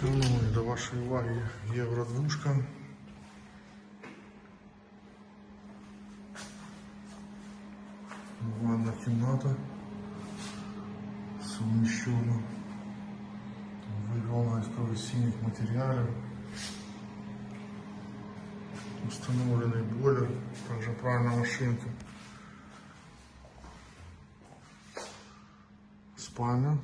Шановні, до вашої уваги євродвушка. Ванна кімната. Суміщена. Виконана з професійних матеріалів. Установлений бойлер, також пральна машинка. Спальня.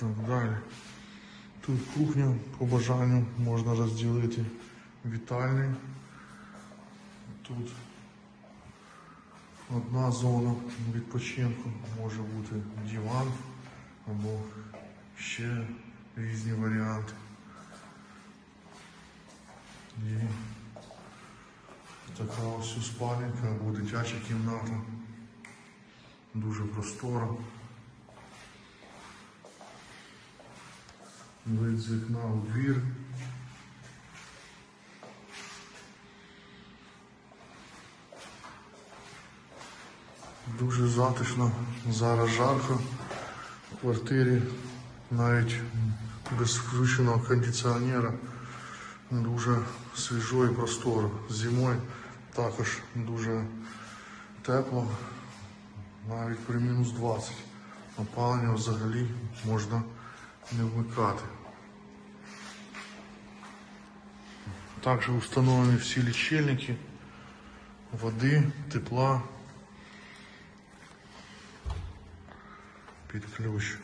Так, далі. Тут кухня по бажанню можна розділити вітальний. Тут одна зона відпочинку може бути диван або ще різні варіанти. І така ось спальника або дитяча кімната. Дуже простора. Вид з вікна у двір. Дуже затишно, зараз жарко в квартирі, навіть без включеного кондиціонера. Дуже свіжо і просторо. Зимою також дуже тепло, навіть при мінус 20. Опалення взагалі можна не вмикати. Також встановлені всі лічильники води, тепла під ключ.